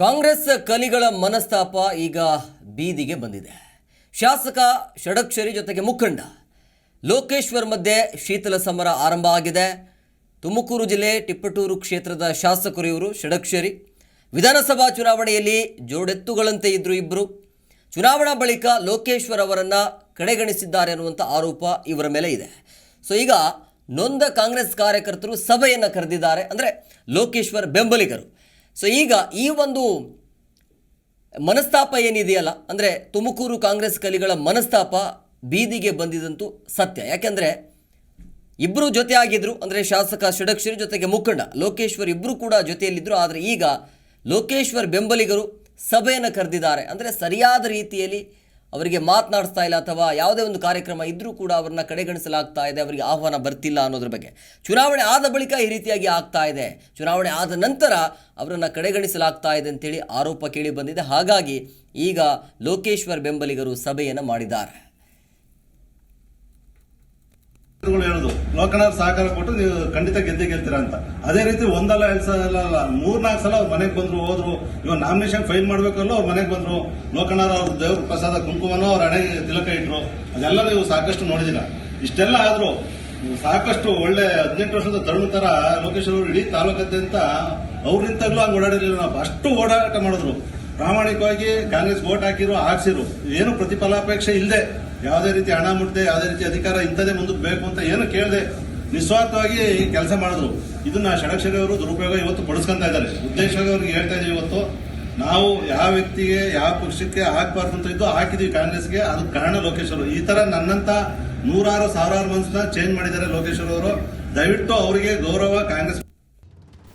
ಕಾಂಗ್ರೆಸ್ ಕಲಿಗಳ ಮನಸ್ತಾಪ ಈಗ ಬೀದಿಗೆ ಬಂದಿದೆ. ಶಾಸಕ ಷಡಕ್ಷರಿ ಜೊತೆಗೆ ಮುಖಂಡ ಲೋಕೇಶ್ವರ್ ಮಧ್ಯೆ ಶೀತಲ ಸಮರ ಆರಂಭ ಆಗಿದೆ. ತುಮಕೂರು ಜಿಲ್ಲೆ ತಿಪ್ಪಟೂರು ಕ್ಷೇತ್ರದ ಶಾಸಕರು ಇವರು ಷಡಕ್ಷರಿ. ವಿಧಾನಸಭಾ ಚುನಾವಣೆಯಲ್ಲಿ ಜೋಡೆತ್ತುಗಳಂತೆ ಇದ್ದರು ಇಬ್ಬರು ಚುನಾವಣಾ ಬಳಿಕ ಲೋಕೇಶ್ವರ್ ಅವರನ್ನು ಕಡೆಗಣಿಸಿದ್ದಾರೆ ಅನ್ನುವಂಥ ಆರೋಪ ಇವರ ಮೇಲೆ ಇದೆ. ಸೊ ಈಗ ನೊಂದ ಕಾಂಗ್ರೆಸ್ ಕಾರ್ಯಕರ್ತರು ಸಭೆಯನ್ನು ಕರೆದಿದ್ದಾರೆ. ಅಂದರೆ ಲೋಕೇಶ್ವರ್ ಬೆಂಬಲಿಗರು. ಸೊ ಈಗ ಈ ಒಂದು ಮನಸ್ತಾಪ ಏನಿದೆಯಲ್ಲ, ಅಂದರೆ ತುಮಕೂರು ಕಾಂಗ್ರೆಸ್ ಕಲಿಗಳ ಮನಸ್ತಾಪ ಬೀದಿಗೆ ಬಂದಿದಂತೂ ಸತ್ಯ. ಯಾಕೆಂದರೆ ಇಬ್ಬರು ಜೊತೆ ಆಗಿದ್ರು ಅಂದರೆ ಶಾಸಕ ಷಡಕ್ಷರಿ ಜೊತೆಗೆ ಮುಖಂಡ ಲೋಕೇಶ್ವರ್ ಇಬ್ಬರು ಕೂಡ ಜೊತೆಯಲ್ಲಿದ್ದರು ಆದರೆ ಈಗ ಲೋಕೇಶ್ವರ್ ಬೆಂಬಲಿಗರು ಸಭೆಯನ್ನು ಕರೆದಿದ್ದಾರೆ. ಅಂದರೆ ಸರಿಯಾದ ರೀತಿಯಲ್ಲಿ ಅವರಿಗೆ ಮಾತನಾಡಿಸ್ತಾ ಇಲ್ಲ ಅಥವಾ ಯಾವುದೇ ಒಂದು ಕಾರ್ಯಕ್ರಮ ಇದ್ದರೂ ಕೂಡ ಅವರನ್ನ ಕಡೆಗಣಿಸಲಾಗ್ತಾ ಇದೆ, ಅವರಿಗೆ ಆಹ್ವಾನ ಬರ್ತಿಲ್ಲ ಅನ್ನೋದ್ರ ಬಗ್ಗೆ. ಚುನಾವಣೆ ಆದ ಬಳಿಕ ಈ ರೀತಿಯಾಗಿ ಆಗ್ತಾ ಇದೆ. ಚುನಾವಣೆ ಆದ ನಂತರ ಅವರನ್ನು ಕಡೆಗಣಿಸಲಾಗ್ತಾ ಇದೆ ಅಂತೇಳಿ ಆರೋಪ ಕೇಳಿ ಬಂದಿದೆ. ಹಾಗಾಗಿ ಈಗ ಲೋಕೇಶ್ವರ್ ಬೆಂಬಲಿಗರು ಸಭೆಯನ್ನು ಮಾಡಿದ್ದಾರೆ. ಲೋಕನಾಥ್ ಸಹಕಾರ ಕೊಟ್ಟು ನೀವು ಖಂಡಿತ ಗೆದ್ದೆ ಗೆಲ್ತೀರಾ ಅಂತ. ಅದೇ ರೀತಿ ಒಂದಲ್ಲ ಎರಡು ಸಲ ಅಲ್ಲ, ಮೂರ್ನಾಲ್ಕು ಸಲ ಅವ್ರ ಮನೆಗೆ ಬಂದ್ರು, ಹೋದ್ರು. ಇವಾಗ ನಾಮಿನೇಷನ್ ಫೈಲ್ ಮಾಡ್ಬೇಕಲ್ಲೋ, ಅವ್ರ ಮನೆಗೆ ಬಂದ್ರು. ಲೋಕನಾಥ್ ಅವ್ರ ದೇವ್ರ ಪ್ರಸಾದ ಕುಂಕುಮನೋ ಅವ್ರ ಹಣೆ ತಿಲಕ ಇಟ್ರು. ಅದೆಲ್ಲ ನೀವು ಸಾಕಷ್ಟು ನೋಡಿದಿರ. ಇಷ್ಟೆಲ್ಲ ಆದರೂ ಸಾಕಷ್ಟು ಒಳ್ಳೆ ಹದಿನೆಂಟು ವರ್ಷದ ತರುಣ ತರ ಲೋಕೇಶ್ ಅವರು ಇಡೀ ತಾಲೂಕಾದ್ಯಂತ ಅವ್ರಿಂತಲೂ ಹಂಗೆ ಓಡಾಡಿರಲಿಲ್ಲ. ನಾವು ಅಷ್ಟು ಓಡಾಟ ಮಾಡಿದ್ರು. ಪ್ರಾಮಾಣಿಕವಾಗಿ ಕಾಂಗ್ರೆಸ್ ವೋಟ್ ಹಾಕಿರು, ಹಾಕ್ಸಿರು, ಏನು ಪ್ರತಿಫಲಾಪೇಕ್ಷೆ ಇಲ್ಲದೆ ಯಾವುದೇ ರೀತಿ ಹಣ ಮುಟ್ಟದೆ ಯಾವುದೇ ರೀತಿ ಅಧಿಕಾರ ಇಂಥದೇ ಮುಂದಕ್ಕೆ ಬೇಕು ಅಂತ ಏನು ಕೇಳದೆ ನಿಸ್ವಾರ್ಥವಾಗಿ ಕೆಲಸ ಮಾಡಿದ್ರು. ಇದನ್ನ ಷಡಕ್ಷರಿ ಅವರು ದುರುಪಯೋಗ ಇವತ್ತು ಪಡಿಸ್ಕೊಂತ ಇದ್ದಾರೆ. ಉದ್ದೇಶವಾಗಿ ಅವ್ರಿಗೆ ಹೇಳ್ತಾ ಇದ್ದೀವಿ ಇವತ್ತು, ನಾವು ಯಾವ ವ್ಯಕ್ತಿಗೆ, ಯಾವ ಪಕ್ಷಕ್ಕೆ ಹಾಕ್ಬಾರ್ದು ಅಂತ ಇದ್ದು ಹಾಕಿದೀವಿ ಕಾಂಗ್ರೆಸ್ಗೆ. ಅದು ಕಾರಣ ಲೋಕೇಶ್ವರ್ ಈ ತರ ನನ್ನಂತ ನೂರಾರು, ಸಾವಿರಾರು ಮನ್ಸನ್ನ ಚೇಂಜ್ ಮಾಡಿದ್ದಾರೆ ಲೋಕೇಶ್ವರ್ ಅವರು. ದಯವಿಟ್ಟು ಅವರಿಗೆ ಗೌರವ ಕಾಂಗ್ರೆಸ್